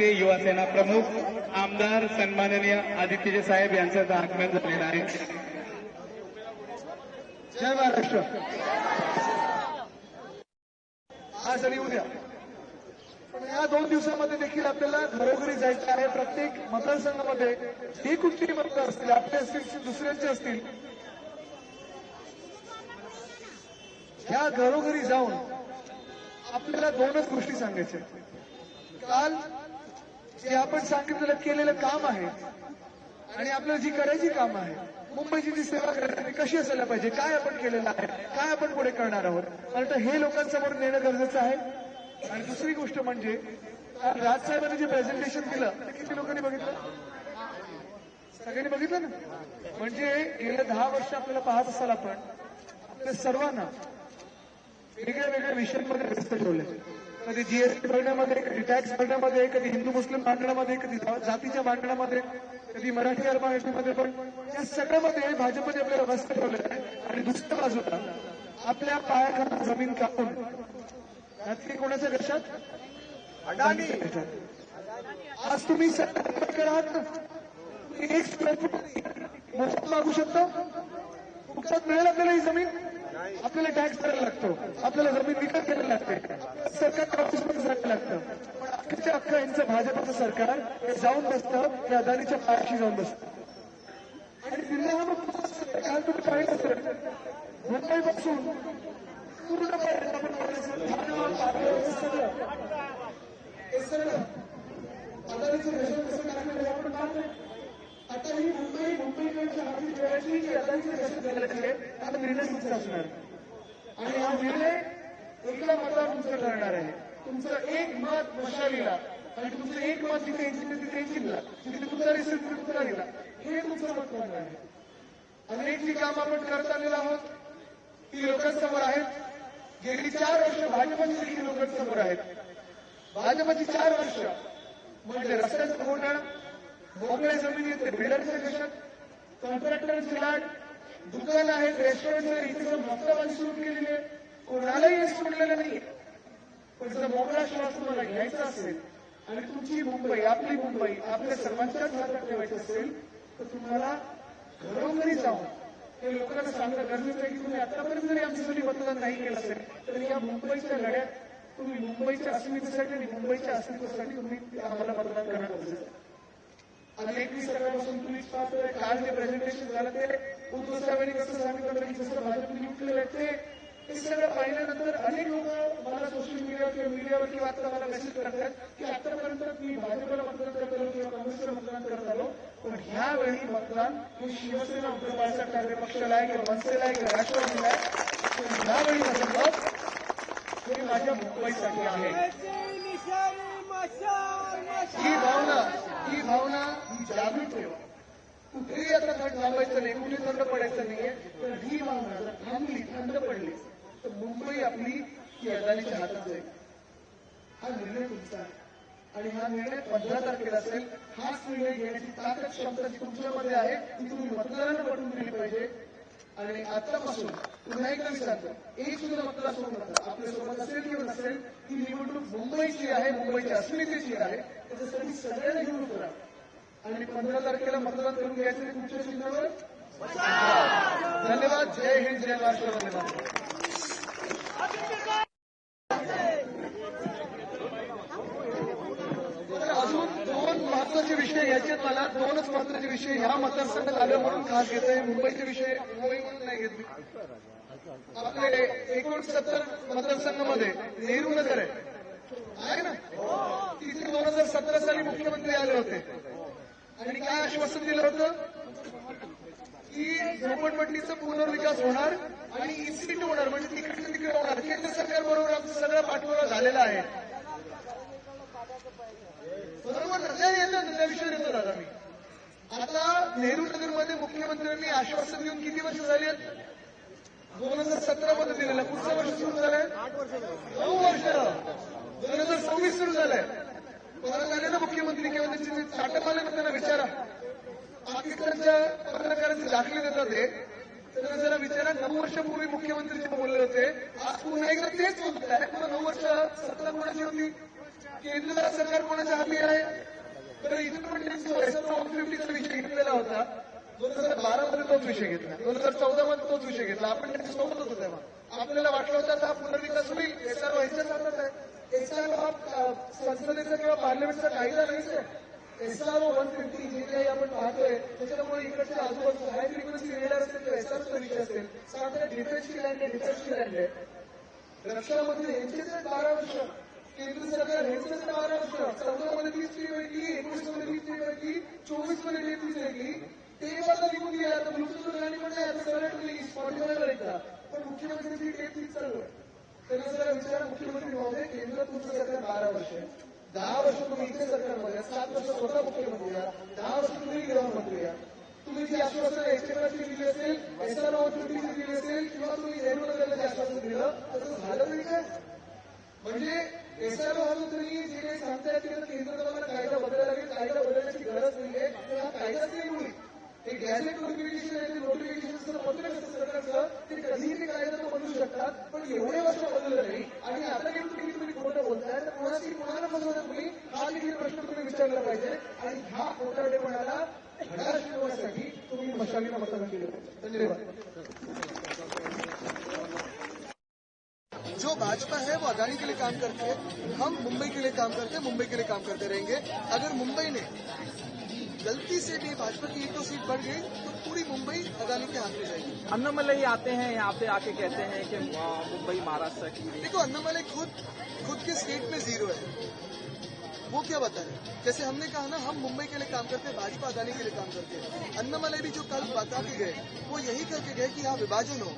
ते युवासेना प्रमुख आमदार सन्माननीय आदित्यजी साहेब यांचं आगमन झालेलं आहे. जय महाराष्ट्र. आज आणि उद्या पण या दोन दिवसामध्ये देखील आपल्याला घरोघरी जायचं आहे. प्रत्येक मतदारसंघामध्ये जे कुठली मतदार असतील? आपले असतील दुसऱ्यांचे असतील? ह्या घरोघरी जाऊन आपल्याला दोनच गोष्टी सांगायच्या काल जे आपण सांगितलेलं केलेलं काम आहे आणि आपल्याला जी करायची काम आहे मुंबईची जी सेवा करायची कशी असायला पाहिजे काय आपण केलेलं आहे काय आपण पुढे करणार आहोत आणि तर हे लोकांसमोर नेणं गरजेचं आहे. आणि दुसरी गोष्ट म्हणजे राजसाहेबांनी जे प्रेझेंटेशन दिलं ते किती लोकांनी बघितलं? सगळ्यांनी बघितलं ना? म्हणजे गेल्या दहा वर्ष आपल्याला पाहत असाल आपण आपल्या सर्वांना वेगळ्या वेगळ्या विषयांमध्ये व्यस्त ठेवले कधी जीएसटी भरण्यामध्ये कधी टॅक्स भरण्यामध्ये कधी हिंदू मुस्लिम भांडणामध्ये कधी जातीच्या भांडणामध्ये कधी मराठी अल्पसंख्यामध्ये पण या सगळ्यामध्ये भाजपने आपल्याला व्यस्त ठेवलेलं आहे. आणि दुसऱ्या बाजूला आपल्या पायाखाली जमीन कापून रात्री कोणाच्या अडाणी. आज तुम्ही एक स्क्वेअर फूट मोफत मागू शकता. फुकटात मिळेल आपल्याला ही जमीन? आपल्याला टॅक्स भरायला लागतो. आपल्याला जमीन विकत घ्यायला लागते. सरकार ऑफिसमध्ये जायला लागतं. पण अख्खच्या अख्खं यांचं भाजपचं सरकार हे जाऊन बसतं हे अदानीच्या पायाशी जाऊन बसतं. आणि दिल्ली हा काल तुम्ही पाहिलं असेल मुंबईपासून पूर्णपणे आपण म्हणायचं, ठाणे, सगळं अदानीचं रेशन कसं टाकलेलं आपण पाहतोय आता ही मुंबई मुंबईकडच्या हाती ठेवायची की अदानीचं रेशन करायची आहे. आता निर्णय तुमचा असणार. आणि हा निर्णय एका मतावर तुमचं ठरणार आहे. तुमचं एक मत मशालीला आणि तुमचं एक मत जिथे इंजिन तिथे जिल्हा जिथे तुमचा रिसर्च तिथे तुतारीला हे तुमचं मत ठरणार आहे. अनेक जी काम आपण करत आलेलो आहोत ती लोकांसमोर आहेत. गेली चार वर्ष भाजपची देखील लोकांसमोर आहेत. भाजपची चार वर्ष म्हणजे रस्त्याचं होणं मोकळ्या जमिनीत बिल्डरच्या कशात कॉन्ट्रॅक्टरची लाट दुकान आहेत रेस्टॉरंट इथे जाऊन सुरू केलेली आहे. कोणालाही सोडलेलं नाहीये. पण जर मोकळा श्वास तुम्हाला घ्यायचा असेल आणि तुमची मुंबई आपली मुंबई आपल्या सर्वांच्याच हातात ठेवायची असेल तर तुम्हाला घरोघरी जाऊन हे लोकांना सांगणं गरजेचं आहे की तुम्ही आतापर्यंत जरी आमच्यासाठी मतदान नाही केलं असेल तर या मुंबईच्या लढ्यात तुम्ही मुंबईच्या अस्मितेसाठी आणि मुंबईच्या अस्मितेसाठी तुम्ही आम्हाला मतदान करणं गरजेचं आहे आणि एकवीस सकाळपासून तुम्ही पाहतोय काल जे प्रेझेंटेशन झालं ते उद्धव साहेबांनी कसं सांगितलं की जसं भाजपने आहे ते ते सगळं पाहिल्यानंतर अनेक लोक मला सोशल मीडियावर किंवा मीडियावर किंवा आता मला मेसेज करतात की आतापर्यंत मी भाजपला मतदान करत आलो किंवा काँग्रेसला मतदान करत आलो पण ह्यावेळी मतदान हे शिवसेना उद्धव बाळासाहेब ठाकरे पक्षाला आहे किंवा मनसेला आहे किंवा राष्ट्रवादीला आहे. पण ह्यावेळी माझं मत हे माझ्या मुंबईसाठी आहे. ही भावना ही भावना जागृत ठेवा. कुठेही आता थंड थांबायचं नाही कुठे थंड पडायचं नाहीये तर ही भावना जर थांबली थंड पडली तर मुंबई आपली ही अदानीच्या हातात जाईल. हा निर्णय तुमचा आहे. आणि हा निर्णय पंधरा तारखेला असेल. हाच निर्णय घेण्याची ताकद क्षमता जी तुमच्यामध्ये आहे ती तुम्ही मतदारांना पटवून दिली पाहिजे. आणि आतापासून पुन्हा एकदा विचारतो एक सुद्धा मतदार सोडू नका. आपल्यासोबत असेल किंवा नसेल ही निवडणूक मुंबईची आहे मुंबईची अस्मितेची आहे त्याच्यासाठी सगळ्यांना घेऊन करा. आणि पंधरा तारखेला मतदान करून घ्यायचं तुमच्या चिन्हावर? धन्यवाद. जय हिंद जय महाराष्ट्र. धन्यवाद तर अजून दोन महत्त्वाचे विषय घ्यायचे आहेत मला दोनच महत्त्वाचे विषय ह्या मतदारसंघात आले म्हणून खास घेत आहे मुंबईचे विषय मुंबई म्हणून नाही घेत मी. आपले एकोणसत्तर मतदारसंघामध्ये नेहरू नगर आहे. आहे ना? तिथे दोन हजार सतरा साली मुख्यमंत्री आले होते. आणि काय आश्वासन दिलं होतं? की झोपडपट्टीचा पुनर्विकास होणार आणि इन्स्टिट्यूट होणार म्हणजे तिकडे तिकडे होणार. केंद्र सरकार बरोबर आमचा सगळं पाठपुरावा झालेला आहे. बरोबर नद्या नाही नद्याविषयी त्या येतो दादा मी. आता नेहरू नगरमध्ये मुख्यमंत्र्यांनी आश्वासन देऊन किती वर्ष झाली आहेत? दोन हजार सतरा मध्ये दिलेलं. पुढचं वर्ष सुरू झालंय? नऊ वर्ष. दोन हजार सव्वीस सुरू झालंय. परत आले ना मुख्यमंत्री किंवा त्यांचे ताटप आले ना त्यांना विचारा. पाकिस्तानच्या पत्रकारांचे दाखले देतात ते त्यांना जरा विचारा. नऊ वर्षापूर्वी मुख्यमंत्री बोलले होते आज पुन्हा एकदा तेच बोलताय. पुन्हा नऊ वर्ष सत्ता कोणाची होती? केंद्र सरकार कोणाच्या हाती आहे? तर इथं पण वन फिफ्टीचा विषय घेतलेला होता. दोन हजार बारा मध्ये तोच विषय घेतला. दोन हजार चौदा मध्ये तोच विषय घेतला. आपण त्यांच्यासोबत होतो तेव्हा. आपल्याला वाटलं होतं आता हा पुनर्विकास होईल. एसआर व्हायच्याच हातात आहे. एसआर हा संसदेचा किंवा पार्लमेंटचा कायदा नाहीच आहे एसआर वन फिफ्टी जे काही आपण पाहतोय त्याच्यामुळे इकडच्या आजूबाजूला हाय फ्रिक्वेन्सी रेडर असेल किंवा एसआरचा विषय असेल. साधारण डिफेन्सची लँड आहे डिफेन्सची लँड आहे. रक्षामध्ये यांचे बारा वर्ष. केंद्र सरकार यांचेच महाराष्ट्र. चौदा मध्ये तीस टी भेटली एकोणीसमध्ये तीस टी भेटली चोवीसमध्ये तेहतीस भेटली ते मला निघून गेले आता ब्लूटूथ गाणी पण नाही आता सरळ रिलीज स्पॉटीफायला एकदा पण मुख्यमंत्र्यांची तेहतीस चालू आहे त्यांना जरा विचार मुख्यमंत्री महोदय केंद्र तुमचं सरकार बारा वर्ष दहा वर्ष तुम्ही इथे सरकारमध्ये सात वर्ष स्वतः मुख्यमंत्री या दहा वर्ष तुम्ही गृहमंत्री या तुम्ही जी आश्वासन एसटीची दिली असेल एसआर ऑथॉरिटीची दिली असेल किंवा तुम्ही रेल्वे आश्वासन दिलं तसं झालं तरी काय म्हणजे एसआर ऑथॉरिटी जे काही सांगताय तिकडे केंद्र सरकारला कायदा बदलायला लागेल. कायदा बदलण्याची गरज नाहीये. तर हा कायदाच नाही मुळी हे गॅझेट नोटिफिकेशन आहे ते नोटिफिकेशन पत्र असतं सरकारचं. ते कधीही ते कायदा बदलू शकतात पण एवढे वर्ष बदललं नाही. आणि आता काही तुम्ही तुम्ही खोटं बोलताय तर कोणाशी कोणाला फसवता तुम्ही? हा देखील प्रश्न तुम्ही विचारला पाहिजे. आणि ह्या खोटारडेपणाला घडा शिकवण्यासाठी तुम्ही मशालीला मतदान केलं पाहिजे. धन्यवाद. जो भाजपा है वो अदानी के लिए काम करती है हम मुंबई के लिए काम करते हैं मुंबई के लिए काम करते रहेंगे। अगर मुंबई ने गलती से भी भाजपा की एक दो सीट बढ़ गई तो पूरी मुंबई अदानी के हाथ में जाएगी। अन्नमलई आते हैं यहाँ पे आके कहते हैं कि मुंबई महाराष्ट्र की देखो अन्नामलई खुद क्या बता रहे जैसे हमने कहा ना हम मुंबई के लिए काम करते हैं भाजपा अदानी के लिए काम करते हैं। अन्नामलई भी जो कल बता के गए वो यही करके गए कि यहाँ विभाजन हो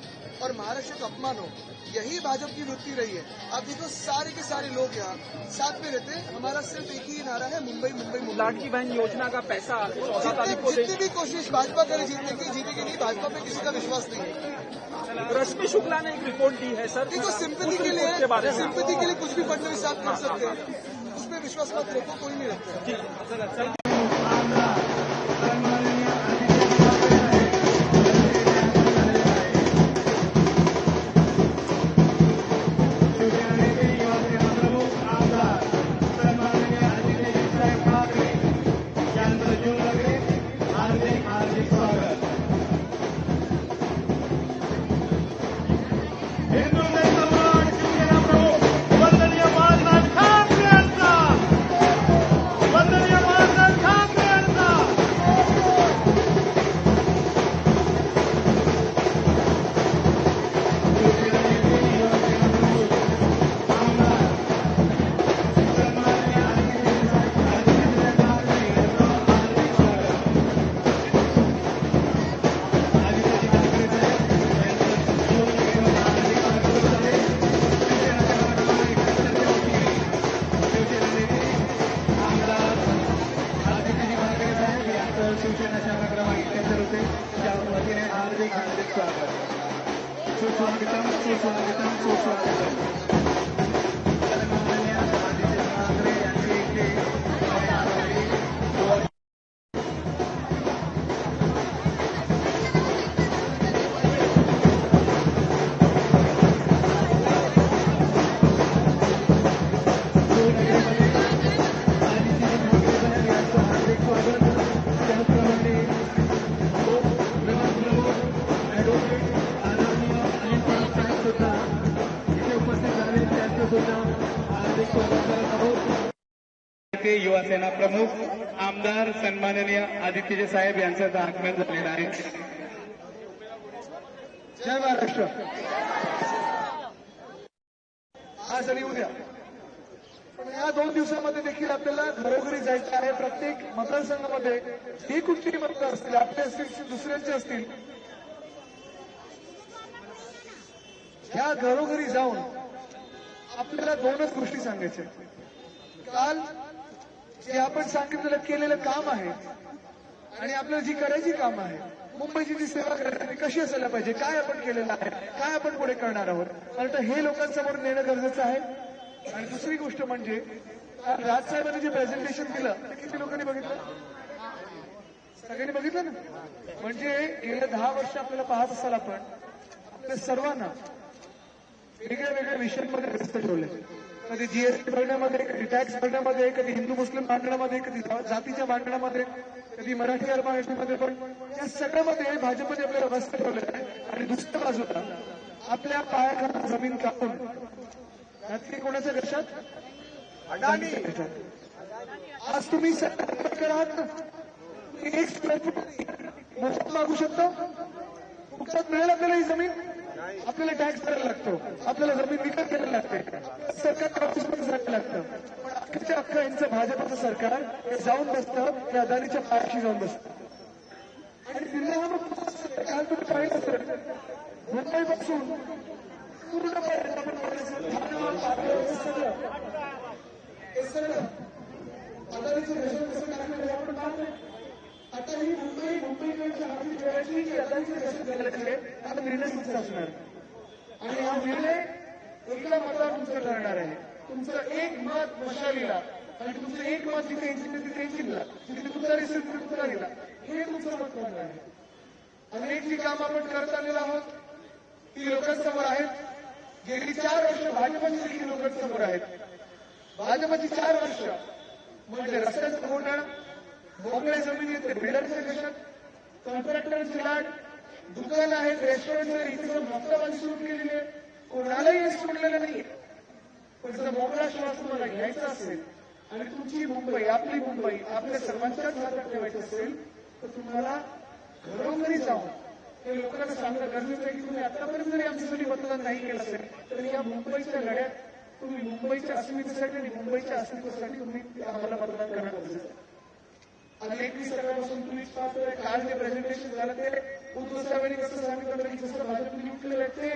और महाराष्ट्र का अपमान हो। यही भाजपा की वृत्ति रही है। आप देखो सारे के सारे लोग यहाँ साथ में रहते हैं। हमारा सिर्फ़ एक ही नारा है मुंबई मुंबई मुंबई। बहन योजना का पैसा जितनी भी कोशिश भाजपा करे जीतने की जीतेगी नहीं भाजपा में किसी का विश्वास नहीं है। रश्मि शुक्ला ने एक रिपोर्ट दी है सर। देखो सिंपति के के लिए सिंपति के लिए कुछ भी फडनवीस आप कर सकते हैं। उसमें विश्वास मत रखो कोई नहीं रखता 做出来的灯做出来的灯做出来的 ते युवासेना प्रमुख आमदार सन्माननीय आदित्यजी साहेब यांचं आगमन झालेलं आहे. जय महाराष्ट्र. आज आणि उद्या पण या दोन दिवसामध्ये देखील आपल्याला घरोघरी जायचं आहे. प्रत्येक मतदारसंघामध्ये ही कुठली मतदार असतील आपले असतील दुसऱ्यांचे असतील. ह्या घरोघरी जाऊन आपल्याला दोनच गोष्टी सांगायच्या काल जे आपण सांगितलेलं केलेलं काम आहे आणि आपल्याला जी करायची काम आहे मुंबईची जी सेवा करायची कशी असायला पाहिजे काय आपण केलेलं आहे काय आपण पुढे करणार आहोत आणि तर हे लोकांसमोर नेणं गरजेचं आहे. आणि दुसरी गोष्ट म्हणजे राजसाहेबांनी जे प्रेझेंटेशन दिलं ते किती लोकांनी बघितलं? सगळ्यांनी बघितलं ना? म्हणजे गेल्या दहा वर्ष आपल्याला पाहत असाल आपण आपल्या सर्वांना वेगळ्या वेगळ्या विषयांमध्ये व्यस्त ठेवले कधी जीएसटी भरण्यामध्ये कधी टॅक्स भरण्यामध्ये कधी हिंदू मुस्लिम भांडणामध्ये कधी जातीच्या भांडणामध्ये कधी मराठी अरबामध्ये पण या सगळ्यामध्ये भाजपने आपल्याला व्यस्त ठेवलेलं आहे. आणि दुसऱ्या बाजूला आपल्या पायाखाली जमीन कापून रात्री कोणाच्या देशात? अडाणी. आज तुम्ही एक स्क्वेअर फूट मोफत मागू शकता. फुकटात मिळेल आपल्याला ही जमीन? आपल्याला टॅक्स भरायला लागतो. आपल्याला जमीन विकत घ्यायला लागते. सरकार ऑफिसमध्ये जायला लागतं. पण अख्खच्या अख्खं यांचं भाजपचं सरकार हे जाऊन बसतं हे अदानीच्या पायाशी जाऊन बसतं. आणि दिल्लीवर काल तुम्ही पाहिलं असेल मुंबईपासून पूर्णपणे आपण हे सगळं अदानीचं रेशन कसं टाकलं आपण पाहतोय आता ही मुंबई मुंबईकडच्या हाती ठेवायची की अदानीचं रेशन करायची आहे हा निर्णय तुमचा असणार. आणि हा निर्णय एका मतावर तुमचं ठरणार आहे. तुमचं एक मत मशालीला आणि तुमचं एक मत जिथे इंजिन तिथे इंजिनला जिथे तुमचा रेशन तिथे तुतारीला हे तुमचं मत ठरणार आहे. अनेक जी कामं आपण करत आलेलो आहोत ती लोकांसमोर आहेत. गेली चार वर्ष भाजपची देखील लोकांसमोर आहेत. भाजपची चार वर्ष म्हणजे रस्त्याचं घोटाळा मोकळ्या जमिनीत बिल्डरचे कशात कॉन्ट्रॅक्टरची लाट दुकान आहेत रेस्टॉरंट इथे जाऊन सुरू केलेली आहे. कोणालाही सोडलेलं नाही पण जर मोकळा श्वास तुम्हाला घ्यायचा असेल आणि तुमची मुंबई आपली मुंबई आपल्या सर्वांच्याच हातात ठेवायची असेल तर तुम्हाला घरोघरी जाऊन हे लोकांना सांगणं गरजेचं आहे की तुम्ही आतापर्यंत जरी आमच्यासाठी मतदान नाही केलं असेल तर या मुंबईच्या लढ्यात तुम्ही मुंबईच्या अस्मितेसाठी आणि मुंबईच्या अस्मितेसाठी तुम्ही आम्हाला मतदान करणं गरजेचं आहे. आणि एकवीस सकाळपासून तुम्ही पाहतोय काल जे प्रेझेंटेशन झालं ते उद्धव साहेबांनी कसं सांगितलं की जसं भाजपने आहे ते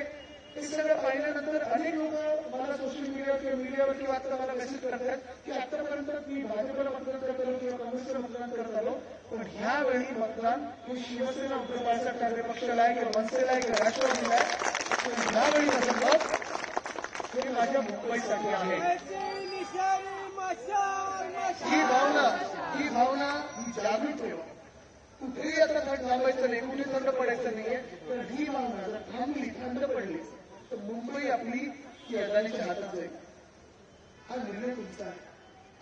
ते सगळं पाहिल्यानंतर अनेक लोक मला सोशल मीडिया किंवा मीडियावर किंवा आता मला मेसेज करतात की आतापर्यंत मी भाजपला मतदान करत आलो किंवा काँग्रेसला मतदान करत आलो पण ह्यावेळी मतदान मी शिवसेना उद्धव बाळासाहेब ठाकरे पक्षाला आहे किंवा मनसेला आहे किंवा राष्ट्रवादीला आहे. पण ह्यावेळी माझं मत हे माझ्या मुंबईसाठी आहे. ही भावना ही भावना जागृत ठेवा कुठेही आता थंड थांबायचं नाही कुठे थंड पडायचं नाहीये तर ही भावना जर थांबली थंड पडली तर मुंबई आपली ही अदानीच्या हातात जाईल. हा निर्णय तुमचा आहे.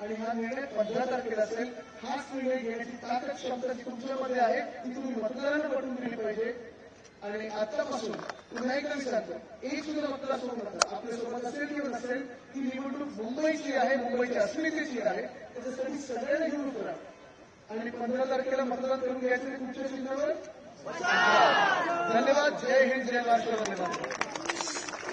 आणि हा निर्णय पंधरा तारखेला असेल. हाच निर्णय घेण्याची ताकद क्षमता जी तुमच्यामध्ये आहे ती तुम्ही मतदारांना पटवून दिली पाहिजे. आणि आतापासून पुन्हा एकदा विचारतो एक सुद्धा मतदार सोडू नका आपल्यासोबत असेल किंवा नसेल ही निवडणूक मुंबईची आहे मुंबईच्या अस्मितेची आहे. त्याच्यासाठी सगळ्यांना घेऊन करा आणि पंधरा तारखेला मतदान करून घ्यायचं तुमच्या चिन्हावर. धन्यवाद. जय हिंद जय महाराष्ट्र. धन्यवाद.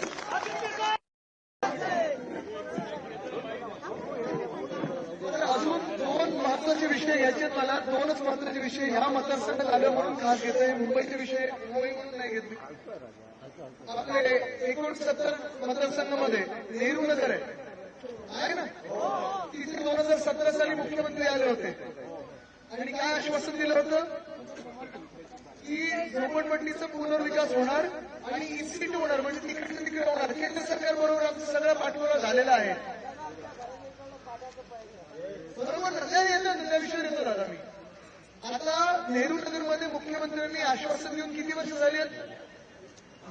महत्त्वाचे विषय याच्यात मला दोनच महत्त्वाचे विषय ह्या मतदारसंघात आले म्हणून खास घेत आहे मुंबईचे विषय मुंबई म्हणून नाही घेतले आपले एकोणसत्तर मतदारसंघामध्ये नेहरू नगर आहे. आहे ना? तिथे दोन हजार सतरा साली मुख्यमंत्री आले होते. आणि काय आश्वासन दिलं होतं? की झोपडपट्टीचा पुनर्विकास होणार आणि इन्स्टिट्यूट होणार म्हणजे तिकडे तिकडे होणार. केंद्र सरकार बरोबर आमचा सगळं पाठपुरावा झालेला आहे. बरोबर नद्या नाही नद्याविषयी येतो दादा मी. आता नेहरू नगरमध्ये मुख्यमंत्र्यांनी आश्वासन देऊन किती वर्ष झाली आहेत?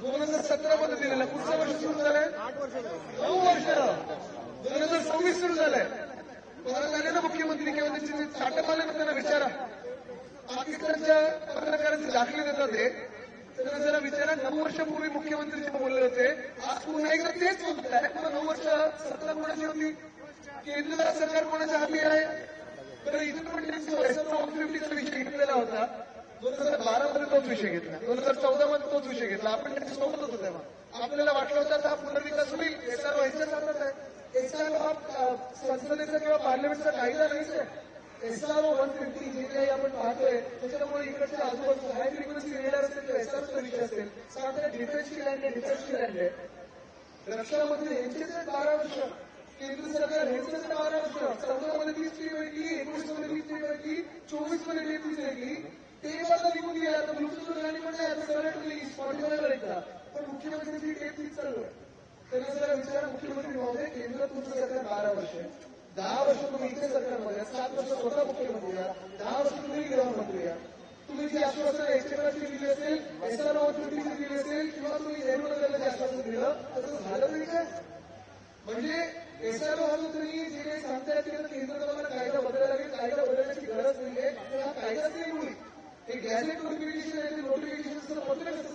दोन हजार सतरा मध्ये दिलेलं. पुढचं वर्ष सुरू झालंय? नऊ वर्ष. दोन हजार सव्वीस सुरू झालंय. परत ना मुख्यमंत्री किंवा त्यांचे जे चाटप आले ना त्यांना विचारा. पाकिस्तानच्या पत्रकारांचे दाखले देतात ते त्यांना जरा विचारा नऊ वर्षापूर्वी मुख्यमंत्री बोलले होते आज पुन्हा एकदा तेच बोलताय. पुन्हा नऊ वर्ष सत्ता कोणाची होती? केंद्र सरकार कोणाच्या हाती आहे? तर इथं पण त्यांनी वन फिफ्टीचा विषय घेतलेला होता. दोन हजार बारा मध्ये तोच विषय घेतला. दोन हजार चौदा मध्ये तोच विषय घेतला. आपण त्यांच्यासोबत होतो तेव्हा. आपल्याला वाटलं होतं आता हा पुनर्विकास होईल. हे सर्व ह्याच्याच हातात आहे. एसआर हा किंवा पार्लमेंटचा कायदा नाहीच आहे एसआर वन फिफ्टी जे काही आपण पाहतोय त्याच्यामुळे इकडच्या आजूबाजूला हाय फ्रिक्वेन्सी रेडर असेल किंवा एसआर विषय असेल साधारण डिफेन्सची लँड आहे डिफेन्सची लँड आहे रक्षामंत्री यांचे तर बारा वर्ष। केंद्र सरकार यांचे तर बारा वर्ष। चौदा मध्ये तीस फी भेटली एकोणीसमध्ये तीस फी भेटली चोवीसमध्ये तेहतीस भेटली ते आता निघून गेले आता ब्लूटूथ गाणी म्हणजे आता सरळ तुम्ही स्पॉटीफायवर ऐकता पण मुख्यमंत्र्यांची टेप तीच चालू आहे तर जरा विचार मुख्यमंत्री महोदय केंद्र तुमचं सरकार बारा वर्ष दहा वर्ष तुम्ही इथे सरकारमध्ये सात वर्ष स्वतः मुख्यमंत्री आहात दहा वर्ष तुम्ही गृहमंत्री आहात. तुम्ही जी आश्वासन एचएमआरची दिली असेल एसआर ऑथॉरिटीची दिली असेल किंवा तुम्ही रेल्वे जे आश्वासन दिलं तसं झालं तरी काय? म्हणजे एसआर ऑथॉरिटी जे काही सांगताय ते केंद्र सरकारला कायदा बदलायला लागेल. कायदा बदलण्याची गरज नाही आहे हा कायदाच नाही मुळी हे गॅझेट नोटिफिकेशन आहे ते नोटिफिकेशन पत्र कसं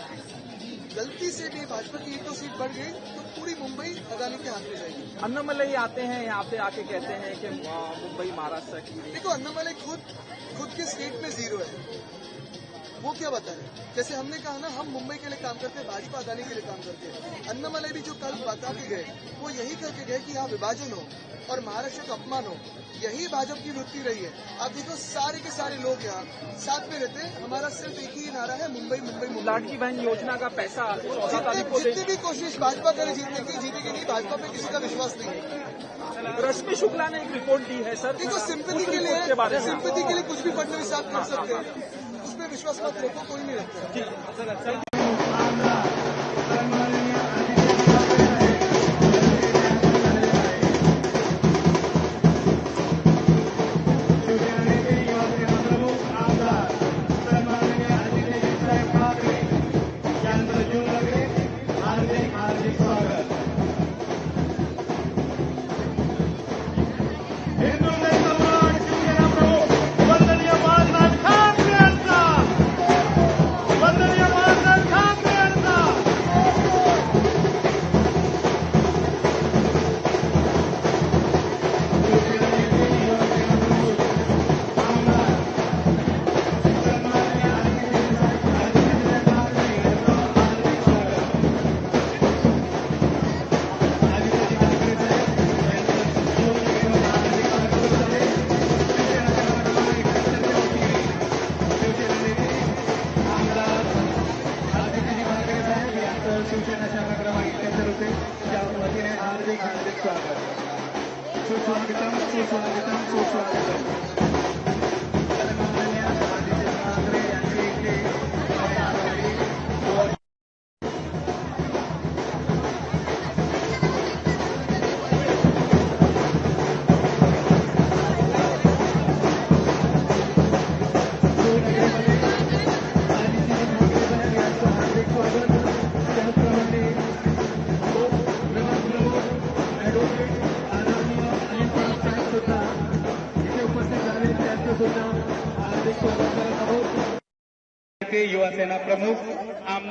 गलती से भी भाजपा की एक दो सीट बढ़ गई तो पूरी मुंबई अदानी के हाथ में जाएगी। अन्नमलई आते हैं यहाँ पे आके कहते हैं कि मुंबई महाराष्ट्र की देखो अन्नामलई खुद खुद के स्टेट में ज़ीरो है। वो क्या बता रहे जैसे हमने कहा ना हम मुंबई के लिए काम करते हैं भाजपा अदानी के लिए काम करते हैं। अन्नामलई भी जो कल बता के गए वो यही करके गए कि यहाँ विभाजन हो और महाराष्ट्र का अपमान हो। यही भाजपा की वृत्ति रही है। आप देखो सारे के सारे लोग यहाँ साथ में रहते हैं। हमारा सिर्फ़ एक ही नारा है मुंबई मुंबई मुंबई। बहन योजना का पैसा जितनी भी कोशिश भाजपा करे जीतने की जीतेगी नहीं भाजपा में किसी का विश्वास नहीं है। रश्मि शुक्ला ने एक रिपोर्ट दी है सर। देखो सिंपति के लिए सिंपति के लिए कुछ भी फडनवीस आप कर सकते हैं। उसमें विश्वास मत रखो कोई नहीं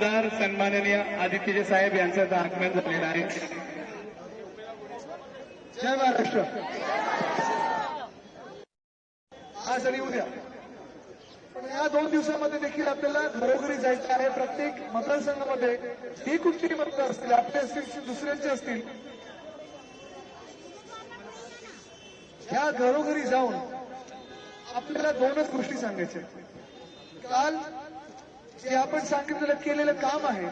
आमदार सन्माननीय आदित्यजी साहेब यांचं आगमन झालेलं आहे. जय महाराष्ट्र. आज आणि उद्या पण या दोन दिवसामध्ये देखील आपल्याला घरोघरी जायचं आहे. प्रत्येक मतदारसंघामध्ये जे कुठली मतदार असतील आपले असतील दुसऱ्यांचे असतील. ह्या घरोघरी जाऊन आपल्याला दोनच गोष्टी सांगायच्या काल जे आपण सांगितलेलं केलेलं काम आहे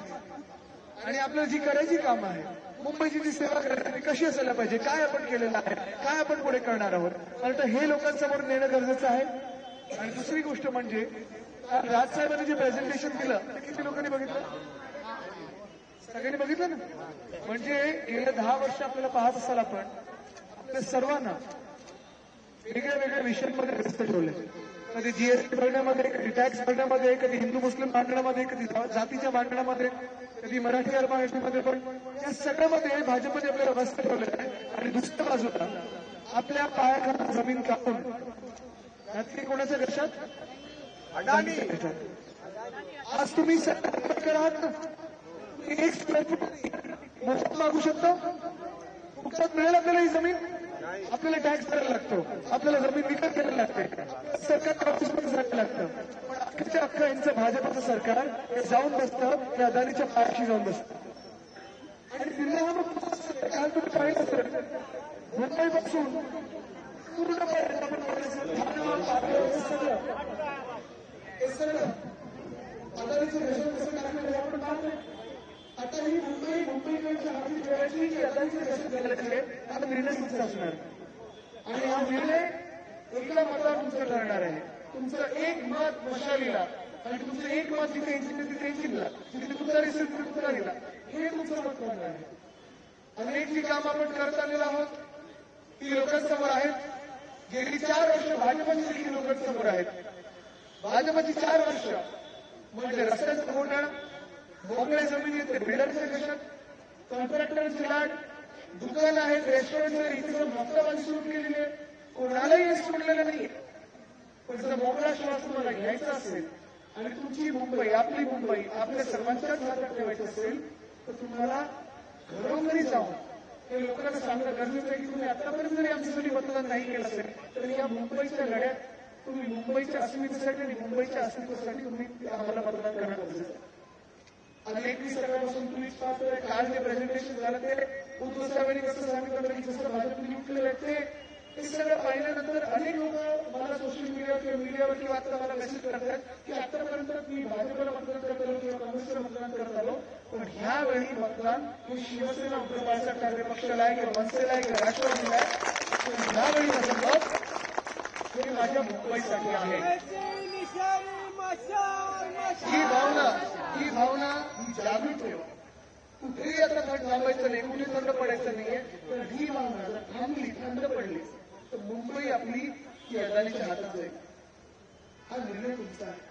आणि आपल्याला जी करायची काम आहे मुंबईची जी सेवा करायची कशी असायला पाहिजे काय आपण केलेलं आहे काय आपण पुढे करणार आहोत मला हे लोकांसमोर नेणं गरजेचं आहे. आणि दुसरी गोष्ट म्हणजे राजसाहेबांनी जे प्रेझेंटेशन दिलं ते किती लोकांनी बघितलं? सगळ्यांनी बघितलं ना? म्हणजे गेल्या दहा वर्ष आपल्याला पाहत असाल आपण आपल्या सर्वांना वेगळ्या वेगळ्या विषयांमध्ये व्यस्त ठेवले कधी जीएसटी भरण्यामध्ये कधी टॅक्स भरण्यामध्ये कधी हिंदू मुस्लिम भांडणामध्ये कधी जातीच्या भांडणामध्ये कधी मराठी आरक्षणामध्ये पण या सगळ्यामध्ये भाजपने आपल्याला व्यस्त ठेवलेलं आहे. आणि दुसऱ्या बाजूला आपल्या पायाखाली जमीन कापून रात्री कोणाच्या घशात अडाणी. आज तुम्ही तुम्ही एक स्क्वेअर फूट मोफत मागू शकता. फुकटात मिळेल आपल्याला ही जमीन. आपल्याला टॅक्स करायला लागतो. आपल्याला जमीन विकत घ्यायला लागते. सरकार ऑफिसमध्ये जायला लागतं. पण अख्खच्या अख्खं यांचं भाजपचं सरकार हे जाऊन बसतं हे अदानीच्या पायाशी जाऊन बसतं. आणि दिल्ली काल तुम्ही पाहिलं असेल मुंबईपासून पूर्णपणे आपण हे सगळं. अदानीचं रेशन कसं टाकलं आपण पाहतोय आता ही मुंबई मुंबईकडच्या हाती ठेवायची की अदानीचं रेशन करायची आहे हा निर्णय तुमचा असणार. आणि हा निर्णय एका मतावर तुमचं ठरणार आहे. तुमचं एक मत मशालीला आणि तुमचं एक मत जिथे इंजिन तिथे इंजिनला जिथे तुमचा रेशन तिथे तुतारीला हे तुमचं मत ठरणार आहे. अनेक जी काम आपण करत आलेलो आहोत ती लोकांसमोर आहेत. गेली चार वर्ष भाजपची देखील लोकांसमोर आहेत. भाजपची चार वर्ष म्हणजे रस्त्याचं घोटाळा मोकळ्या जमिनीत बिल्डरचे कशात कॉन्ट्रॅक्टरची लाट दुकान आहेत रेस्टॉरंट इथं जाऊन सुरू केलेली आहे. कोणालाही सोडलेलं नाही पण जर मोकळा श्वास तुम्हाला घ्यायचा असेल आणि तुमची मुंबई आपली मुंबई आपल्या सर्वांच्याच हातात ठेवायची असेल तर तुम्हाला घरोघरी जाऊन हे लोकांना सांगणं गरजेचं आहे की तुम्ही आतापर्यंत जरी आमच्यासाठी मतदान नाही केलं असेल तर या मुंबईच्या लढ्यात तुम्ही मुंबईच्या अस्मितेसाठी आणि मुंबईच्या अस्मितेसाठी तुम्ही आम्हाला मतदान करणं गरजेचं आहे. आणि एकवीस सकाळपासून तुम्ही पाहतोय काल जे प्रेझेंटेशन झालं ते उद्धव साहेबांनी कसं सांगितलं की जसं भाजपने लुटलेलं आहे ते ते सगळं पाहिल्यानंतर अनेक लोक मला सोशल मीडिया किंवा मीडियावर किंवा आता मला मेसेज करतात की आतापर्यंत मी भाजपला मतदान करत आलो किंवा काँग्रेसला मतदान करत आलो पण ह्यावेळी मतदान हे शिवसेना उद्धव बाळासाहेब ठाकरे पक्षाला आहे किंवा मनसेला आहे किंवा राष्ट्रवादीला आहे. पण ह्यावेळी माझं मत हे माझ्या मुंबईसाठी आहे. ही भावना ही भावना जागृत ठेवा कुठेही आता थंड थांबायचं नाही कुठे थंड पडायचं नाहीये. तर ही भावना जर थांबली थंड पडली तर मुंबई आपली ही अदानीच्या हातात जाईल. हा निर्णय तुमचा आहे.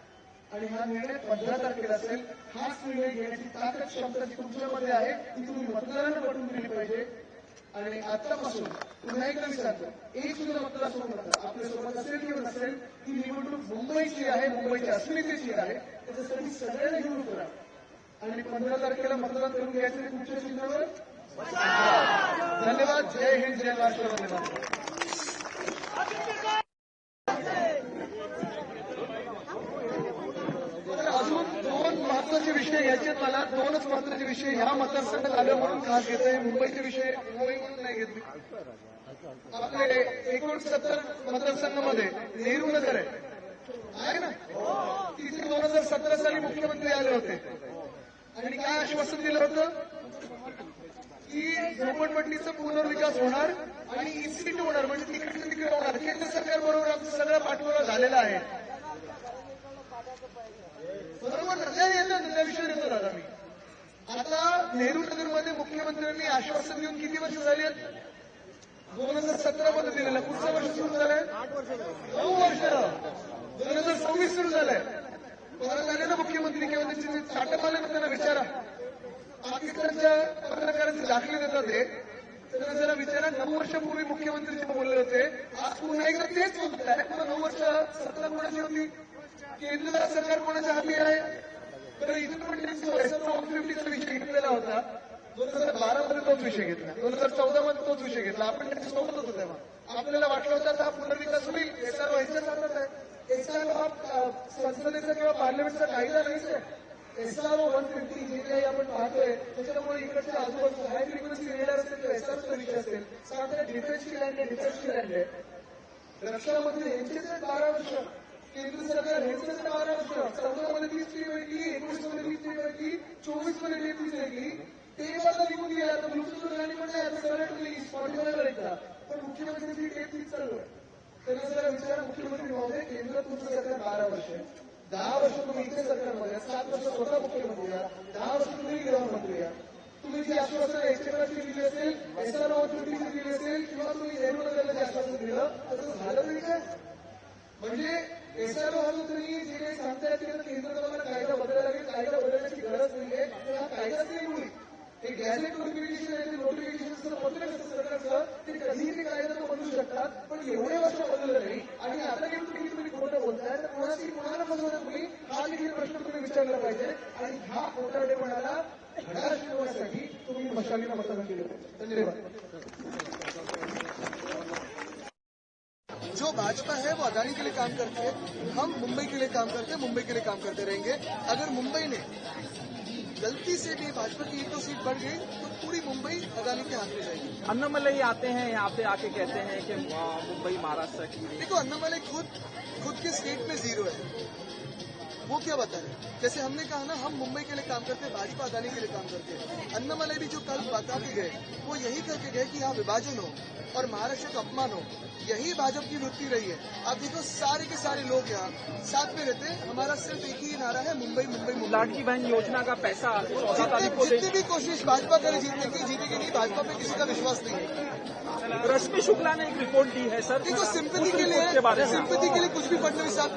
आणि हा निर्णय पंधरा तारखेला असेल. हाच निर्णय घेण्याची ताकद क्षमता जी तुमच्यामध्ये आहे ती तुम्ही मतदारांना पटवून दिली पाहिजे. आणि आतापासून पुन्हा एकदा विचारतो एक सुद्धा मतदार सोडू नका आपल्यासोबत असेल किंवा नसेल ही निवडणूक मुंबईची आहे मुंबईच्या अस्मितेची आहे त्याच्यासाठी सगळ्यांना घेऊन करा आणि पंधरा तारखेला मतदान करून घ्यायचं तुमच्या चिन्हावर? धन्यवाद. जय हिंद जय महाराष्ट्र. धन्यवाद तर अजून दोन महत्त्वाचे विषय घ्यायचे आहेत मला दोनच महत्त्वाचे विषय ह्या मतदारसंघात आले म्हणून खास घेत आहे मुंबईचे विषय मुंबई म्हणून नाही घेतले आपले एकोणसत्तर मतदारसंघामध्ये नेहरू नगर आहे. ना? तिथे दोन हजार सतरा साली मुख्यमंत्री आले होते. आणि काय आश्वासन दिलं होतं? की झोपडपट्टीचा पुनर्विकास होणार आणि इन्स्टिट्यूट होणार म्हणजे तिकडे तिकडे होणार. केंद्र सरकार बरोबर आमचा सगळं पाठपुरावा झालेला आहे. बरोबर ना? नाही येतो त्या विषयावर येतो दादा मी. आता नेहरू नगरमध्ये मुख्यमंत्र्यांनी आश्वासन देऊन किती वर्ष झाली आहेत? दोन हजार सतरा मध्ये दिलेलं. पुढचं वर्ष सुरू झालंय? नऊ वर्ष. दोन हजार सव्वीस सुरू झालंय. परत आले ना मुख्यमंत्री किंवा त्यांचे ताटप आले ना त्यांना विचारा. पाकिस्तानच्या पत्रकारांचे दाखले देतात ते त्यांना जरा विचारा. नऊ वर्षापूर्वी मुख्यमंत्री जे बोलले होते आज पुन्हा एकदा तेच बोलताय. पुन्हा नऊ वर्ष सत्ता कोणाची होती? केंद्र सरकार कोणाच्या हाती आहे? तर इथून त्यांनी फिफ्टीचा विषय घेतलेला होता दोन हजार बारा मध्ये तोच विषय घेतला दोन हजार चौदा मध्ये तोच विषय घेतला. आपण त्यांच्यासोबत होतो तेव्हा. आपल्याला वाटलं होतं आता हा पुनर्विकास होईल. एसआर व्हायच्याच हातात आहे. एसआर हा संसदेचा किंवा पार्लमेंटचा कायदा नाहीच आहे. एसआर वन फिफ्टी जे काही आपण पाहतोय त्याच्यामुळे इकडच्या आजूबाजू हाय फ्रिक्वेन्सी रेडर असेल तर एसआरचा विषय असेल. साधारण डिफेन्सची लँड आहे डिफेन्सची लँड आहे. रक्षामध्ये यांचेच बारा वर्ष. केंद्र सरकार यांचेच महाराष्ट्र चौदा मध्ये तीस टी भेटली एकोणीसमध्ये वीस टी भेटली चोवीसमध्ये तेहतीस भेटली ते मला निघून गेले आता ब्लूटूथ गाणी पण नाही आता सरळ तुम्ही स्पॉटीफायला ऐकता पण मुख्यमंत्र्यांची तेहतीस चालू आहे. त्यांना जरा विचार मुख्यमंत्री महोदय केंद्र तुमचं सरकार बारा वर्ष दहा वर्ष तुम्ही इथे सरकारमध्ये सात वर्ष स्वतः मुख्यमंत्री या दहा वर्ष तुम्ही गृहमंत्री या तुम्ही जी आश्वासन एचएमआरची दिली असेल एसआर ऑथॉरिटीची दिली असेल किंवा तुम्ही नेहरू नगरला जे आश्वासन दिलं तसं झालं तरी काय म्हणजे एसआर तुम्ही जे काही सांगताय तिकडे केंद्र तुम्हाला कायदा बदलायला लागेल. कायदा बदलण्याची गरज नाहीये. हा कायदाच नाही. मुळी हे गॅझेट नोटिफिकेशन आहे ते नोटिफिकेशन असतं पत्र असतं सरकारचं. ते कधीही ते कायदा बदलू शकतात. पण एवढे वर्ष बदललं नाही. आणि आता गेलं तुम्ही आहे तर कोणाशी कोणाला फसवतात तुम्ही? हा देखील प्रश्न तुम्ही विचारला पाहिजे. आणि हा खोटाडेपणाला घडा शिकवण्यासाठी तुम्ही मशालीला मतदान केलं पाहिजे. धन्यवाद. जो भाजपा है वो अदानी के लिए काम करती है हम मुंबई के लिए काम करते हैं मुंबई के लिए काम करते रहेंगे। अगर मुंबई ने गलती से भी भाजपा की एक दो सीट बढ़ गई तो पूरी मुंबई अदानी के हाथ में जाएगी। अन्नमलई आते हैं यहाँ पे आके कहते हैं कि मुंबई महाराष्ट्र की। देखो अन्नामलई खुद खुद के स्टेट में ज़ीरो है। वो क्या बता रहे जैसे हमने कहा ना हम मुंबई के लिए काम करते हैं भाजपा अदानी के लिए काम करते हैं। अन्नामलई भी जो कल बता के गए वो यही करके गए कि यहाँ विभाजन हो और महाराष्ट्र का अपमान हो। यही भाजपा की वृत्ति रही है। आप देखो सारे के सारे लोग यहाँ साथ में रहते हैं। हमारा सिर्फ़ एक ही नारा है मुंबई मुंबई मुंबई। बहन योजना का पैसा जितनी जितनी भी कोशिश भाजपा करे जीतने की जीतेगी नहीं भाजपा में किसी का विश्वास नहीं है। रश्मि शुक्ला ने एक रिपोर्ट दी है सर। देखो सिंपति के लिए सिंपति के लिए कुछ भी फडणवीस साहब